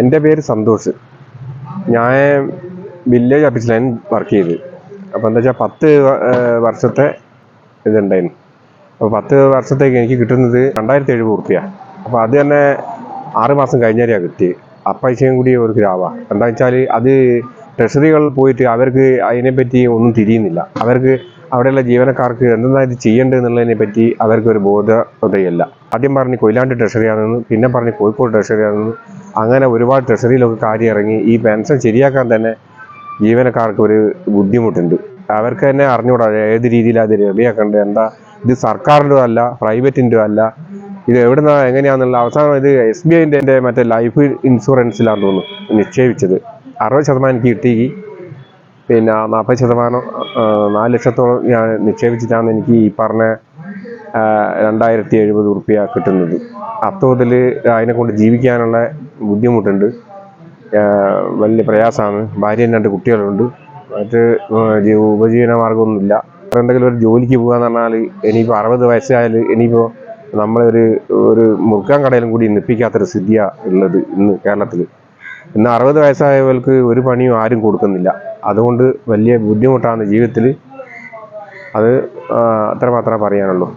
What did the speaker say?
എന്റെ പേര് സന്തോഷ്. ഞാൻ വില്ലേജ് ഓഫീസിലാണ് വർക്ക് ചെയ്ത് അപ്പോൾ എന്താ വെച്ചാൽ പത്ത് വർഷത്തെ ഇതുണ്ടായിരുന്നു അപ്പോൾ പത്ത് വർഷത്തേക്ക് എനിക്ക് കിട്ടുന്നത് രണ്ടായിരത്തി എഴുപത് റുപ്യ അപ്പോൾ അത് തന്നെ ആറ് മാസം കഴിഞ്ഞാലാണ് കിട്ടിയത് ആ കൂടി ഒരു ലാഭമാണ് എന്താ വെച്ചാൽ അത് ട്രഷറികളിൽ പോയിട്ട് അവർക്ക് അതിനെപ്പറ്റി ഒന്നും തിരിയുന്നില്ല. അവർക്ക് അവിടെയുള്ള ജീവനക്കാർക്ക് എന്തെന്നാ ഇത് ചെയ്യേണ്ടത് എന്നുള്ളതിനെ പറ്റി അവർക്കൊരു ബോധതയല്ല ആദ്യം പറഞ്ഞ് കൊയിലാണ്ടി ട്രഷറിയാണെന്ന് പിന്നെ പറഞ്ഞ് കോഴിക്കോട് ട്രഷറി ആണെന്ന് അങ്ങനെ ഒരുപാട് ട്രഷറിയിലൊക്കെ കാര്യം ഇറങ്ങി ഈ പെൻഷൻ ശരിയാക്കാൻ തന്നെ ജീവനക്കാർക്ക് ഒരു ബുദ്ധിമുട്ടുണ്ട്. അവർക്ക് തന്നെ അറിഞ്ഞുകൂടാ ഏത് രീതിയിലാണ് അത് റെഡിയാക്കേണ്ടത് എന്താ? ഇത് സർക്കാരിന്റെ അല്ല പ്രൈവറ്റിന്റെ അല്ല. ഇത് എവിടുന്ന എങ്ങനെയാണെന്നുള്ള അവസാനം ഇത് എസ് ബി ഐന്റെ മറ്റേ ലൈഫ് ഇൻഷുറൻസിലാണെന്ന് തോന്നുന്നു നിക്ഷേപിച്ചത്. അറുപത് ശതമാനം കിട്ടി. പിന്നെ നാൽപ്പത് ശതമാനം നാല് ലക്ഷത്തോളം ഞാൻ നിക്ഷേപിച്ചിട്ടാണ് എനിക്ക് ഈ പറഞ്ഞ രണ്ടായിരത്തി എഴുപത് റുപ്യ കിട്ടുന്നത്. അത്തോതിൽ അതിനെ കൊണ്ട് ജീവിക്കാനുള്ള ബുദ്ധിമുട്ടുണ്ട്. വലിയ പ്രയാസമാണ്. ഭാര്യ രണ്ട് കുട്ടികളുണ്ട്. മറ്റ് ഉപജീവന മാർഗമൊന്നുമില്ല. എന്തെങ്കിലും ഒരു ജോലിക്ക് പോകുക എന്ന് പറഞ്ഞാൽ ഇനിയിപ്പോൾ അറുപത് വയസ്സായാൽ ഇനിയിപ്പോൾ നമ്മളൊരു ഒരു മുറുക്കാൻ കടയിലും കൂടി നിപ്പിക്കാത്തൊരു സ്ഥിതിയാണ് ഉള്ളത് ഇന്ന് കേരളത്തിൽ ഇന്ന് അറുപത് വയസ്സായവർക്ക് ഒരു പണിയും ആരും കൊടുക്കുന്നില്ല. അതുകൊണ്ട് വലിയ ബുദ്ധിമുട്ടാണ് ജീവിതത്തിൽ അത് അത്രമാത്രമേ മാത്രമേ പറയാനുള്ളൂ.